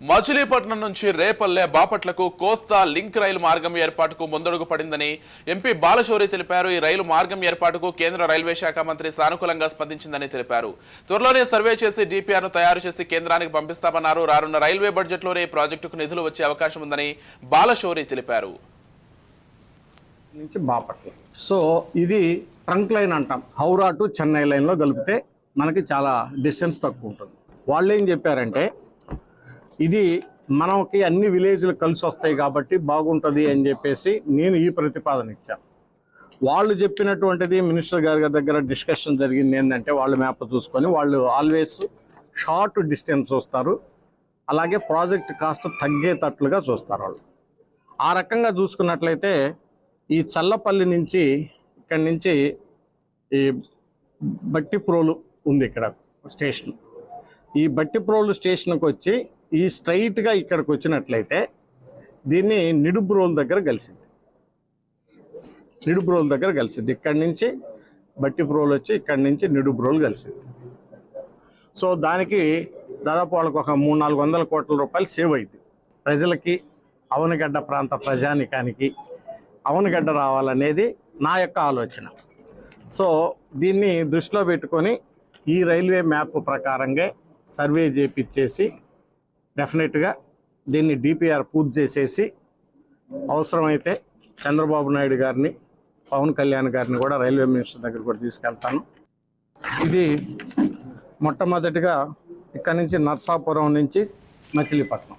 మచిలీపట్నం నుంచి రేపల్లె బాపట్లకు కోస్తా లింక్ రైలు మార్గం ఏర్పాటుకు ముందడుగు పడిందని ఎంపీ బాలశౌరి తెలిపారు. ఈ రైలు మార్గం ఏర్పాటుకు కేంద్ర రైల్వే శాఖ మంత్రి సానుకూలంగా స్పందించిందని తెలిపారు. త్వరలోనే సర్వే చేసి డిపిఆర్ను తయారు చేసి కేంద్రానికి పంపిస్తామన్నారు. రానున్న రైల్వే బడ్జెట్లోనే ఈ ప్రాజెక్టుకు నిధులు వచ్చే అవకాశం ఉందని బాలశౌరి తెలిపారు. నుంచి బాపట్ల. సో ఇది ట్రంక్ లైన్ అంటాం. హౌరా టు చెన్నై లైన్లో కలిపితే మనకి చాలా డిస్టెన్స్ తక్కువ ఉంటుంది. వాళ్ళు ఏం చెప్పారంటే ఇది మనకి అన్ని విలేజ్లు కలిసి వస్తాయి కాబట్టి బాగుంటుంది అని చెప్పేసి నేను ఈ ప్రతిపాదన ఇచ్చాను. వాళ్ళు చెప్పినటువంటిది మినిస్టర్ గారి దగ్గర డిస్కషన్ జరిగింది ఏంటంటే వాళ్ళు మ్యాప్ చూసుకొని వాళ్ళు ఆల్వేస్ షార్ట్ డిస్టెన్స్ చూస్తారు. అలాగే ప్రాజెక్ట్ కాస్ట్ తగ్గేటట్లుగా చూస్తారు వాళ్ళు. ఆ రకంగా చూసుకున్నట్లయితే ఈ చల్లపల్లి నుంచి ఇక్కడి నుంచి ఈ బట్టిప్రోలు ఉంది ఇక్కడ స్టేషన్. ఈ బట్టిప్రోలు స్టేషన్కి వచ్చి ఈ స్ట్రైట్గా ఇక్కడికి వచ్చినట్లయితే దీన్ని నిడుబ్రోల్ దగ్గర కలిసింది. నిడుబ్రోల్ దగ్గర కలిసింది. ఇక్కడి నుంచి బట్టిప్రోలు వచ్చి ఇక్కడి నుంచి నిడుబ్రోలు కలిసింది. సో దానికి దాదాపు వాళ్ళకి ఒక మూడు నాలుగు వందల కోట్ల రూపాయలు సేవ్ అయింది. ప్రజలకి అవనగడ్డ ప్రాంత ప్రజానికానికి అవనగడ్డ రావాలనేది నా యొక్క ఆలోచన. సో దీన్ని దృష్టిలో పెట్టుకొని ఈ రైల్వే మ్యాప్ ప్రకారంగా సర్వే చేపించేసి డెఫినెట్గా దీన్ని డిపిఆర్ పూర్తి చేసేసి అవసరమైతే చంద్రబాబు నాయుడు గారిని పవన్ కళ్యాణ్ గారిని కూడా రైల్వే మినిస్టర్ దగ్గర కూడా తీసుకెళ్తాను. ఇది మొట్టమొదటిగా ఇక్కడ నుంచి నర్సాపురం నుంచి మచిలీపట్నం.